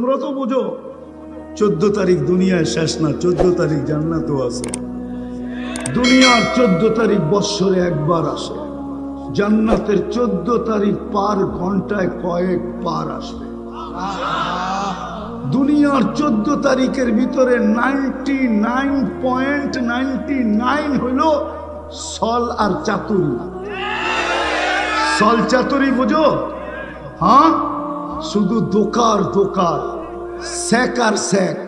তোমরা তো বুঝো, চোদ্দ তারিখ দুনিয়ায় শেষ না, চোদ্দ তারিখ জান্নাতও আছে। দুনিয়ার চোদ্দ তারিখ বৎসরে একবার আসে। জান্নাতের চোদ্দ তারিখ পার ঘন্টায় কয়েক পার আসবে। দুনিয়ার চোদ্দ তারিখের ভিতরে ninety nine point ninety nine হইল সল আর চাতুরি। সল চাতুরি বুঝো? হ্যাঁ? শুধু দোকার দোকার, স্যাক আর স্যাক।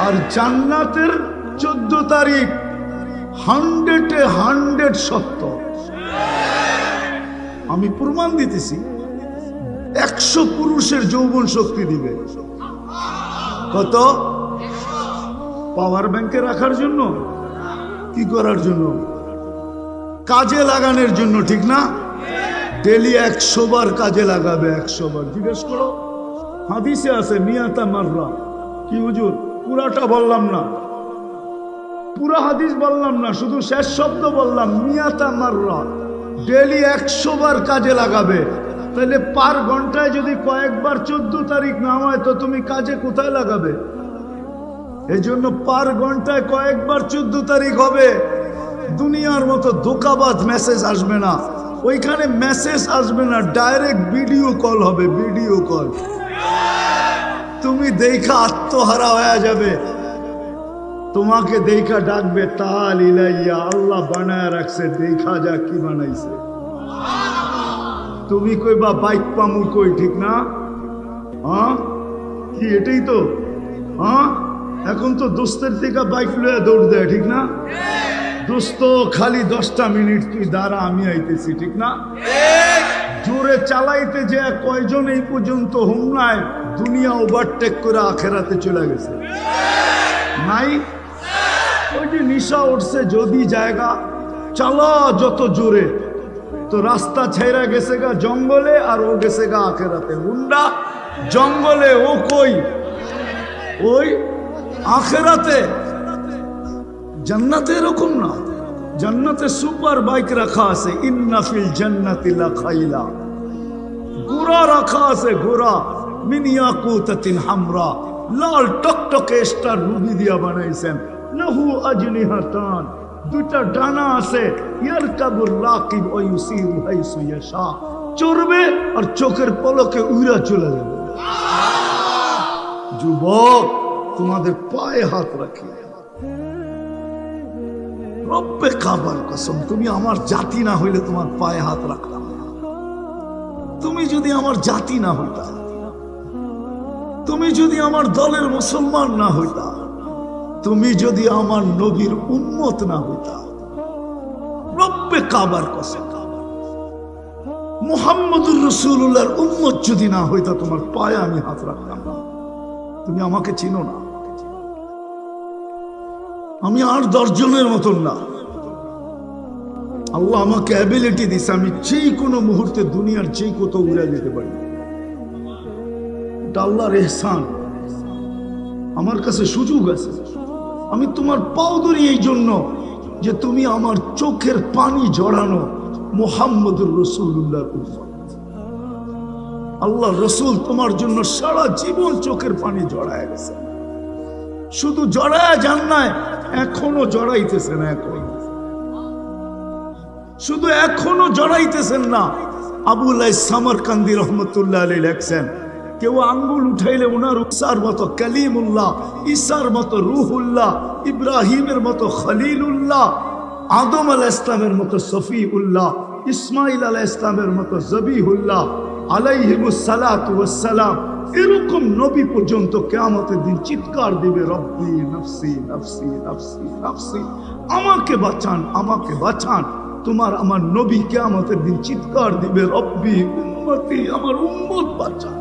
আর জান্নাতের চোদ্দ তারিখ হান্ড্রেডে হান্ড্রেড সত্য আমি প্রমাণ দিতেছি, একশো পুরুষের যৌবন শক্তি দিবে। কত? পাওয়ার ব্যাংকে রাখার জন্য? কি করার জন্য? কাজে লাগানোর জন্য, ঠিক না? ডেলি একশো বার কাজে লাগাবে, একশো বার। জিজ্ঞেস করো, হাদিসে আছে, মিয়াতা মাররা। কি হুজুর? পুরাটা বললাম না। পুরা হাদিস বললাম না, শুধু শেষ শব্দ বললাম, মিয়াতা মাররা। ডেলি একশো বার কাজে লাগাবে। তাহলে পার ঘন্টায় যদি কয়েকবার চোদ্দ তারিখ না হয়, তো তুমি কাজে কোথায় লাগাবে? এই জন্য পার ঘন্টায় কয়েকবার চোদ্দ তারিখ হবে। দুনিয়ার মতো ধোকাবাজ মেসেজ আসবে না। ওইখানে মেসেজ আসবে না ডাইরেক্ট ভিডিও কল হবে ভিডিও কল তুমি দেখা আত্মহারা হয়ে যাবে। তোমাকে দেখা ডাকবে তাল ইলাইয়া, আল্লাহ বানায় রাখছে, দেখা যা কি বানাইছে। তুমি কই বা বাইক পামু কই? ঠিক না? হ্যাঁ? কি, এটাই তো? হ্যাঁ? এখন তো দোস্তের থেকে বাইক লয়ে দৌড় দেয়, ঠিক না? দোস্ত খালি দশটা মিনিট তুই দাঁড়া আমি আইতেছি ঠিক না? জোরে চালাইতে যে কয়জন এই পর্যন্ত হুমনায় দুনিয়া ওভারটেক করে আখেরাতে চলে গেছে। নাই? ওই যে নিশা উঠছে যদি জায়গা চালা যত জোরে। তো রাস্তা ছেড়া গেছে গা জঙ্গলে আর ও গেছে গা আখেরাতে। হুন্ডা জঙ্গলে ও কই? ওই আখেরাতে। জান্নাতে এরকম না। জান্নাতে সুপার বাইক রাখা আছে ইন্নাফিল জান্নাতি লাখাইলা গোড়া রাখা আছে গোড়া মিনিয়া কুতাতিন হামরা। লাল টকটকে স্টার রুবি দিয়া বানাইছেন। লাহু আজনিহাতান দুটা ডানা আছে ইয়ারকাবুর রাকিব ওয়া ইউসিরু হাইসু ইয়াশা। চড়বে আর চোখের পলকে উইরা চলে যাবে। যুবক, তোমাদের পায়ে হাত রাখি। রব্বে কাবার কসম, তুমি আমার জাতি না হইলে তোমার পায়ে হাত রাখতাম তুমি যদি আমার জাতি না হইতা, তুমি যদি আমার দলের মুসলমান না হইতা, তুমি যদি আমার নবীর উন্মত না হইতা, রব্বে কাবার কসম, মুহাম্মদুর রসুল্লাহর উন্মত যদি না হইতা, তোমার পায়ে আমি হাত রাখতাম না। তুমি আমাকে চিনো না। আমি আর দশজনের মতন না। আল্লাহ আমাকে অ্যাবিলিটি দিছে, আমি যে কোনো মুহূর্তে দুনিয়ার যে কোথাও উড়ে যেতে পারি। এটা এহসান। আমার কাছে সুযোগ আছে। আমি তোমার পাও ধরি এই জন্য যে তুমি আমার চোখের পানি জড়ানো মোহাম্মদুর রসুল্লাহর উম্মত। আল্লাহ রসুল তোমার জন্য সারা জীবন চোখের পানি জড়ায় গেছে। শুধু জড়ায় নাই এখনও জড়াইতেছেন এখন শুধু এখনও জড়াইতেছেন না আবুল্লাহ সামরকান্দি রহমতুল্লাহ আলী লেখছেন, কেউ আঙ্গুল উঠাইলে ওনার ইসার মতো কালিমুল্লাহ ইসার মতো রুহুল্লাহ, ইব্রাহিমের মতো খলিলুল্লাহ, আদম আল ইসলামের মতো সফি উল্লাহ ইসমাইল আলাহ ইসলামের মতো জবিহুল্লাহ আলাইহিমুসালাম এরকম নবী পর্যন্ত কেয়ামতের দিন চিৎকার দিবে, রব্বি নফসি নফসি নফসি নফসি, আমাকে বাঁচান আমাকে বাঁচান। তোমার আমার নবী কেয়ামতের দিন চিৎকার দিবে, রব্বি উম্মতি, আমার উম্মত বাঁচান।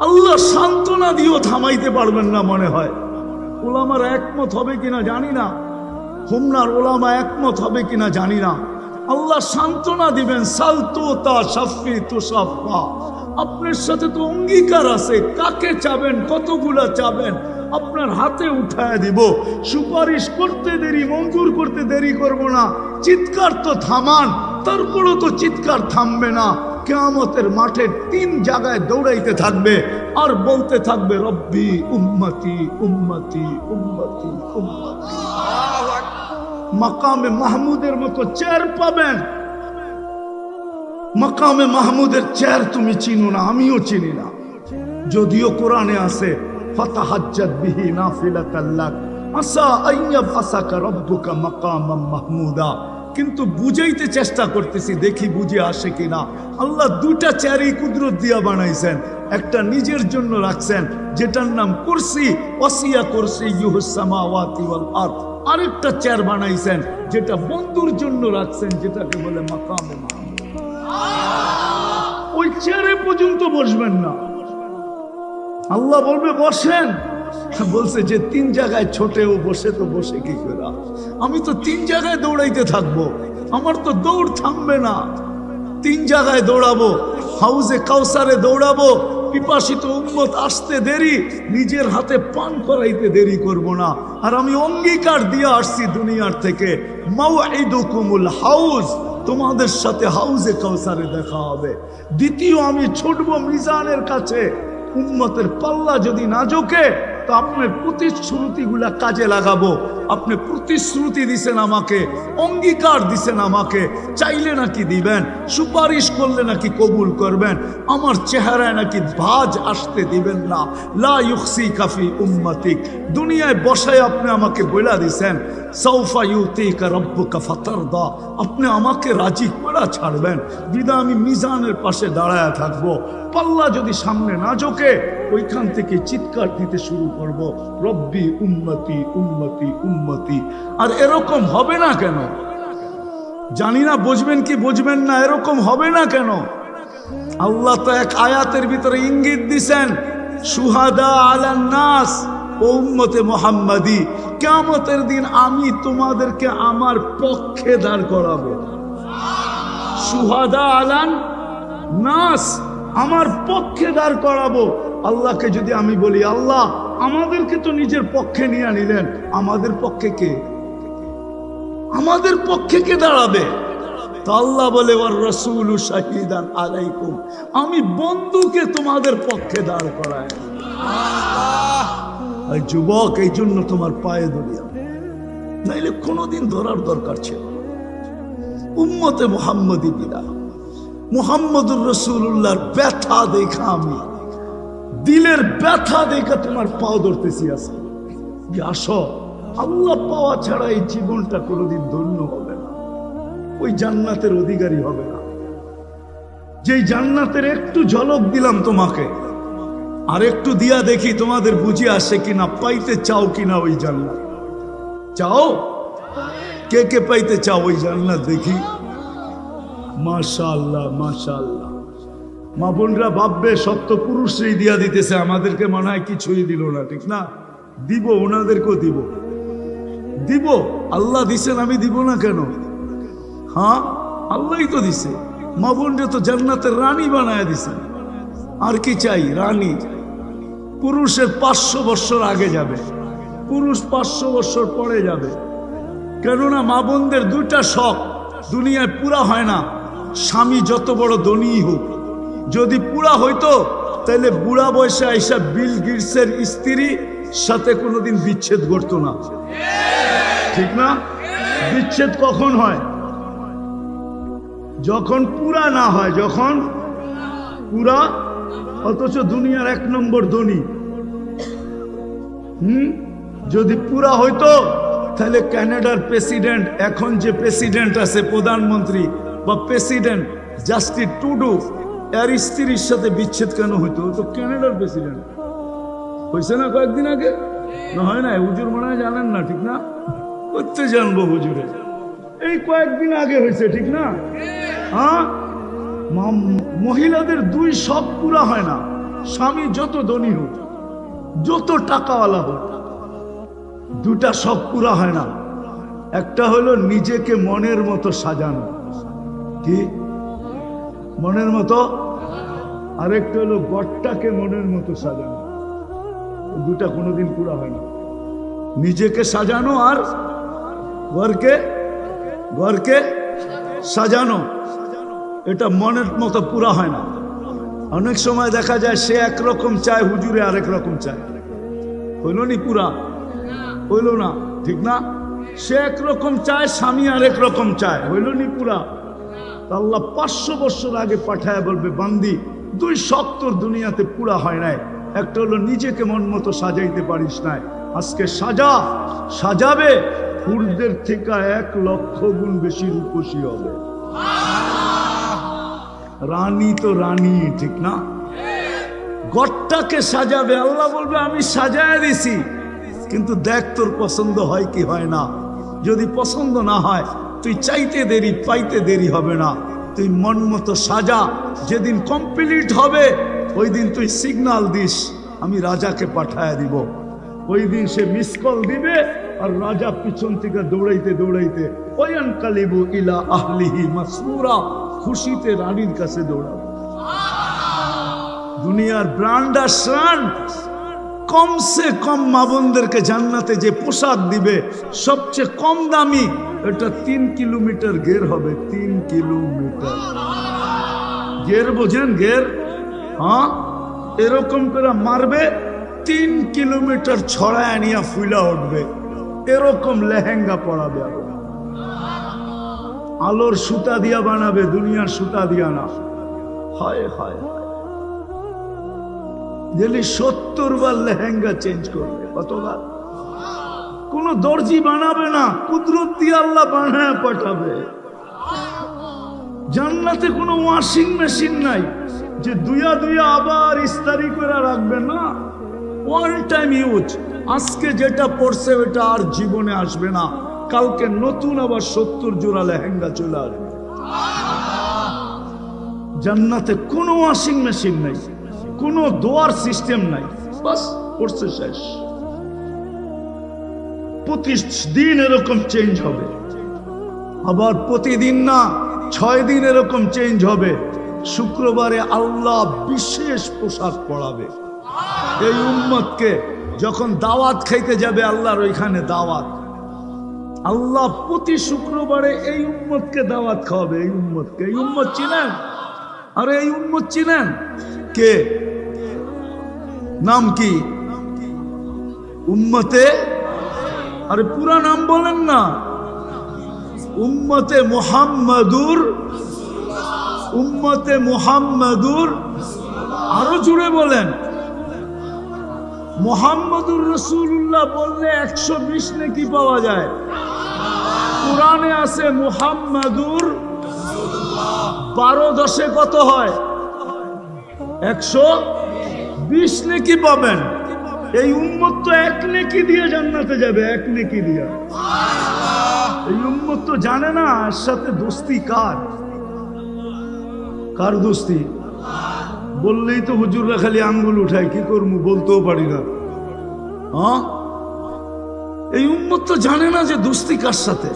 আল্লাহ সান্ত্বনা দিয়েও থামাইতে পারবেন না মনে হয়। ওলামার একমত হবে কিনা জানি না। হোমনার ওলামা একমত হবে কিনা জানি না। আল্লাহ সান্ত্বনা দিবেন, সালতো তা সাফি তুষাফা আপনার সাথে তো অঙ্গীকার আছে, কাকে চাবেন, কতগুলা চাবেন, আপনার হাতে উঠায় দিব। সুপারিশ করতে দেরি মঞ্জুর করতে দেরি করব না, চিৎকার তো থামান, তারপরও তো চিৎকার থামবে না। কেয়ামতের মাঠে তিন জায়গায় দৌড়াইতে থাকবে, আর বলতে থাকবে, রব্বি উম্মতি উম্মতি উম্মতি উম্মতি। মাকামে মাহমুদের মতো চেয়ার পাবেন। মাকামে মাহমুদের চেয়ার তুমি চিনো না, আমিও চিনি না। যদিও কোরআনে আছে নাফিলাতাল্লাক আসা মাহমুদা। কিন্তু বুঝাইতে চেষ্টা করতেছি, দেখি বুঝে আসে কিনা। আল্লাহ কুদরত দিয়া বানাইছেন, একটা নিজের জন্য রাখছেন, যেটার নাম কুরসি, ওয়াসিয়া কুরসি ইউহুসামাওয়াতি ওয়াল আরেকটা চেয়ার বানাইছেন, যেটা বন্ধুর জন্য রাখছেন, যেটাকে বলে মাকামে ওই চেয়ারে পর্যন্ত বসবেন না। আল্লাহ বলবে, বসেন। বলছে যে, তিন জায়গায় ছোটে ও বসে তো বসে কি করে? আমি তো তিন জায়গায় দৌড়াইতে থাকব। আমার তো দৌড় থামবে না। তিন জায়গায় দৌড়াবো। হাউজে কাউসারে দৌড়াবো। পিপাসিত উম্মত আসতে দেরি, নিজের হাতে পান করাইতে দেরি করব না। আর আমি অঙ্গীকার দিয়ে আসছি দুনিয়ার থেকে। মাউঈদুকুমুল হাউস তোমাদের সাথে হাউজে কাউসারে দেখা হবে। দ্বিতীয় আমি ছুটবো মিজানের কাছে। উম্মতের পাল্লা যদি না জোকে তো আপনার প্রতিশ্রুতিগুলা কাজে লাগাবো। আপনি প্রতিশ্রুতি দিছেন আমাকে, অঙ্গীকার দিছেন আমাকে, চাইলে নাকি দিবেন, সুপারিশ করলে নাকি কবুল করবেন, আমার চেহারায় নাকি ভাজ আসতে দিবেন না। লা ইউসি কাফি উম্মাতিক। দুনিয়ায় বসায় আপনি আমাকে বইলা দিছেন। সৌফা ইউতিকা আপনি আমাকে রাজি করে ছাড়বেন। বিদা আমি মিজানের পাশে দাঁড়ায় থাকব। পাল্লা যদি সামনে না ঝোঁকে, ওইখান থেকে চিৎকার দিতে শুরু করব। রব্বি উন্মতি উন্মতি উন্মতি আর এরকম হবে না কেন? জানি না, বুঝবেন কি বুঝবেন না, এরকম হবে না কেন? আল্লাহ তো এক আয়াতের ভিতরে ইঙ্গিত দিছেন, সুহাদা আলান নাস। উম্মতে মোহাম্মদি কেমতের দিন আমি তোমাদেরকে আমার পক্ষে দাঁড় করাবো। সুহাদা আলান নাস, আমার পক্ষে দাঁড় করাবো। আল্লাহকে যদি আমি বলি, আল্লাহ, আমাদেরকে তো নিজের পক্ষে নিয়ে নিলেন আমাদের পক্ষে কে? আমাদের পক্ষে কে দাঁড়াবে? আল্লাহ বলে রসুল শাহিদান আলাইকুম, আমি বন্ধুকে তোমাদের পক্ষে দাঁড় করায় যুবক এই জন্য তোমার পায়ে ধরিয়া নাইলে কোনোদিন ধরার দরকার ছিল উম্মতে মোহাম্মদী বিরা মুহাম্মদুর রসুল্লাহর ব্যথা দেখা আমি, দিলের ব্যথা দেখা তোমার পাও ধরতেছি যে আসো, আল্লাহ পাওয়া ছাড়া এই জীবনটা কোনোদিন ধন্য হবে না। ওই জান্নাতের অধিকারী হবে না। যেই জান্নাতের একটু ঝলক দিলাম তোমাকে আর একটু দিয়া দেখি তোমাদের বুঝে আসে কিনা, পাইতে চাও কিনা ওই জান্নাত চাও? কে কে পাইতে চাও ওই জান্নাত দেখি? মাশাল্লাহ মাশাল্লাহ মা বোনরা ভাববে সত্য পুরুষই দিয়া দিতেছে, আমাদেরকে মনে হয় কিছুই দিল না, ঠিক না? দিব, ওনাদেরকেও দিব। দিব? আল্লাহ দিছেন, আমি দিব না কেন? হ্যাঁ? আল্লাহই তো দিছে। মা বোনরা তো জান্নাতের রানী বানায় দিছে। আর কি চাই? রানী। পুরুষের পাঁচশো বছর আগে যাবে। পুরুষ পাঁচশো বছর পরে যাবে। কেননা মা বোনদের দুইটা শখ, দুনিয়ায় পুরা হয় না। স্বামী যত বড় ধনী হোক। যদি পুরা হইতো তাহলে বুড়া বয়সে আইসা বিল গিটসের স্ত্রী, সাথে কোনোদিন বিচ্ছেদ ঘটতো না। ঠিক না? বিচ্ছেদ কখন হয়? যখন পুরা না হয়, যখন পুরা অথচ দুনিয়ার এক নম্বর ধনী। হুম? যদি পুরা হইতো, তাহলে কানাডার প্রেসিডেন্ট, এখন যে প্রেসিডেন্ট আছে প্রধানমন্ত্রী বা প্রেসিডেন্ট জাস্টিস টুডু, এর স্ত্রীর সাথে বিচ্ছেদ কেন হইতো? তো কানাডার প্রেসিডেন্ট। হয়েছে না কয়েকদিন আগে? না হয় না হুজুর মনে হয় জানেন না, ঠিক না? করতে জানব হুজুরে। এই কয়েকদিন আগে হয়েছে ঠিক না? হ্যাঁ? মহিলাদের দুই শখ পুরা হয় না। স্বামী যত ধনী হোক, যত টাকাওয়ালা হোক, দুটা শখ পুরা হয় না। একটা হলো নিজেকে মনের মতো সাজানো। কি? মনের মতো? আরেকটা হলো গড়টাকে মনের মতো সাজানো। দুটা কোনোদিন পুরা হয় না। নিজেকে সাজানো আর ঘরকে ঘরকে সাজানো। এটা মনের মতো পুরা হয় না। অনেক সময় দেখা যায় সে একরকম চায়, হুজুরে আরেক রকম চায়। হইল নি পুরা? হইল না। ঠিক না? সে একরকম চায়, স্বামী আরেক রকম চায়। হইল নি পুরা? আল্লাহ পাঁচশো বছর আগে পাঠায় বলবে, বান্দি, দুই সত্তর দুনিয়াতে পুরা হয় নাই। একটা হলো নিজেকে মন মতো সাজাইতে পারিস নাই। আজকে সাজা, সাজাবে, ফুলদের থেকে এক লক্ষ গুণ বেশি রূপসী হবে। রানী তো রানী, ঠিক না? গড়টাকে সাজাবে, আল্লাহ বলবে, আমি সাজায় দিছি। কিন্তু দেখ তোর পছন্দ হয় কি হয় না। যদি পছন্দ না হয়, তুই চাইতে দেরি, পাইতে দেরি হবে না। তুই মন মতো সাজা। যেদিন কমপ্লিট হবে, ওই দিন তুই সিগনাল দিস, আমি রাজাকে পাঠায় দিব। ওই দিন সে মিস কল দিবে, আর রাজা পিছন থেকে দৌড়াইতে দৌড়াইতে ওয়ান কালিবু ইলা আহলিহি মাসরুরা। খুশিতে রানীর কাছে দৌড়াবে। দুনিয়ার ব্রান্ড আর শ্রান কমসে কম মা বোনদেরকে জান্নাতে যে পোশাক দিবে, সবচেয়ে কম দামি, এটা তিন কিলোমিটার গের হবে, তিন কিলোমিটার। গের বোঝেন গের হ্যাঁ? এরকম করে মারবে, তিন কিলোমিটার ছড়ায় নিয়ে ফুলা উঠবে। এরকম লেহেঙ্গা পরাবে আরও। আলোর সুতা দিয়া বানাবে, দুনিয়ার সুতা দিয়া না। হয় হয় গেলি সত্তর বার লেহেঙ্গা চেঞ্জ করবে, কতবার? কোন দর্জি বানাবে না, কুদরত দিয়ে আল্লাহ বানায় পাঠাবে। জান্নাতে কোনো ওয়াশিং মেশিন নাই, যে দুইয়া দুইয়া আবার ইস্তারি করে রাখবে না। ওয়ান টাইম ইউজ আজকে যেটা পড়ছে, ওটা আর জীবনে আসবে না। কালকে নতুন আবার সত্তর জোড়া লেহেঙ্গা চলে আসবে। জান্নাতে কোনো ওয়াশিং মেশিন নাই, কোনো দোয়ার সিস্টেম নাই। বাস, পড়ছে শেষ। প্রতিদিন এরকম চেঞ্জ হবে। আবার প্রতিদিন না, ছয় দিন এরকম চেঞ্জ হবে। শুক্রবারে আল্লাহ বিশেষ পোশাক পরাবে। এই উম্মতকে যখন দাওয়াত খাইতে যাবে আল্লাহর ওইখানে দাওয়াত। আল্লাহ প্রতি শুক্রবারে এই উম্মতকে দাওয়াত খাওয়াবে। এই উম্মতকে। এই উম্মত চিনেন? আরে এই উম্মত চিনেন? কে? নাম কি? উম্মতে? আরে পুরা নাম বলেন না। উম্মতে মুহাম্মাদুর। উম্মতে মুহাম্মাদুর। আরও জুড়ে বলেন। মোহাম্মদুর রসুল্লাহ বললে একশো বিশ নাকি পাওয়া যায়? কোরআনে আছে মুহাম্মাদুর বারো দশে কত হয়? একশো বিশ নেকি পাবেন। এই উম্মত তো এক নেকি দিয়ে জান্নাতে যাবে, এক নেকি দিয়ে। এই উম্মত তো জানে না এর সাথে দোস্তি কার। কার দোস্তি? বললেই তো হুজুররা খালি আঙ্গুল উঠায়, কি করব বলতেও পারি না। হ্যাঁ এই উম্মত তো জানে না যে দোস্তি কার সাথে।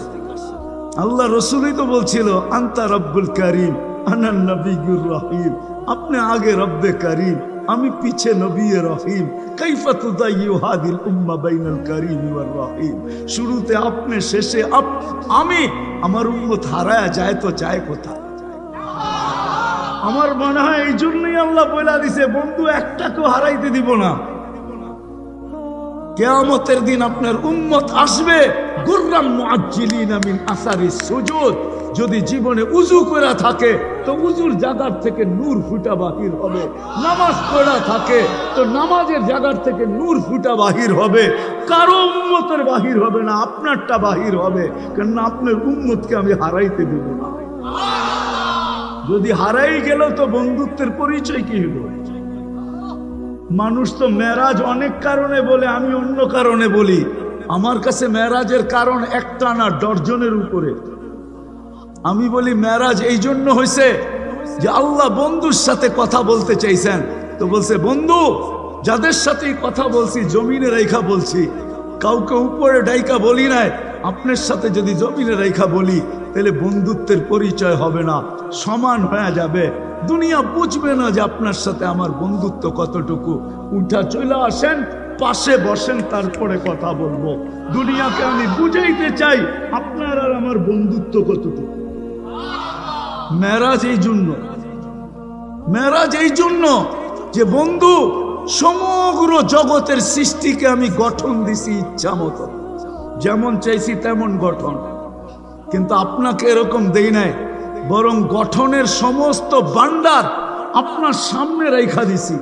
আল্লাহ রসুলই তো বলছিল, আন্তা রব্বুল করিম আনান নবীর রহিম, আপনি আগে রব্বে করিম, আমি পিছে নবী রহিম, কাইফা তুদাইয়ু হাদিল উম্মা বাইনাল করিম ওয়ার রহিম। শুরুতে আপনি, শেষে আপ, আমি, আমার উম্মত হারায় যায় তো যায় কোথায়? আমার মনে হয় এই জন্যই আল্লাহ বলে দিছে, বন্ধু একটাকেও হারাইতে দিব না। কেয়ামতের দিন আপনার উম্মত আসবে। যদি জীবনে উজু করা থাকে, তো উজুর জায়গার থেকে নূর ফুটা বাহির হবে। নামাজ পড়া থাকে, তো নামাজের জায়গার থেকে নূর ফুটা বাহির হবে। কারও উম্মতের বাহির হবে না, আপনারটা বাহির হবে। কেননা আপনার উম্মতকে আমি হারাইতে দেব না। যদি হারাই গেল, তো বন্ধুত্বের পরিচয় কি হলো মানুষ তো মেরাজ অনেক কারণে বলে, আমি অন্য কারণে বলি। আমার কাছে মেরাজের কারণ একটা না ডর্জনের উপরে। আমি বলি, মেরাজ এই জন্য হয়েছে যে আল্লাহ বন্ধুর সাথে কথা বলতে চাইছেন। তো বলছে, বন্ধু, যাদের সাথেই কথা বলছি, জমিনে রেখা বলছি, কাউকে উপরে ডাইকা বলি নাই। আপনার সাথে যদি জমিনে রেখা বলি তাহলে বন্ধুত্বের পরিচয় হবে না, সমান হয়ে যাবে। দুনিয়া বুঝবে না যে আপনার সাথে আমার বন্ধুত্ব কতটুকু। উঠা চলে আসেন, পাশে বসেন, তারপরে কথা বলব। দুনিয়াকে আমি বুঝাইতে চাই, আপনার আর আমার বন্ধুত্ব কতটুকু। মেরাজ এই জন্য। মেরাজ এই জন্য যে বন্ধু সমগ্র জগতের সৃষ্টিকে আমি গঠন দিছি ইচ্ছা মতো যেমন চাইছি তেমন গঠন। কিন্তু আপনাকে এরকম দেই নাই বরং গঠনের সমস্ত বান্ডার আপনার সামনে রেখা দিছি।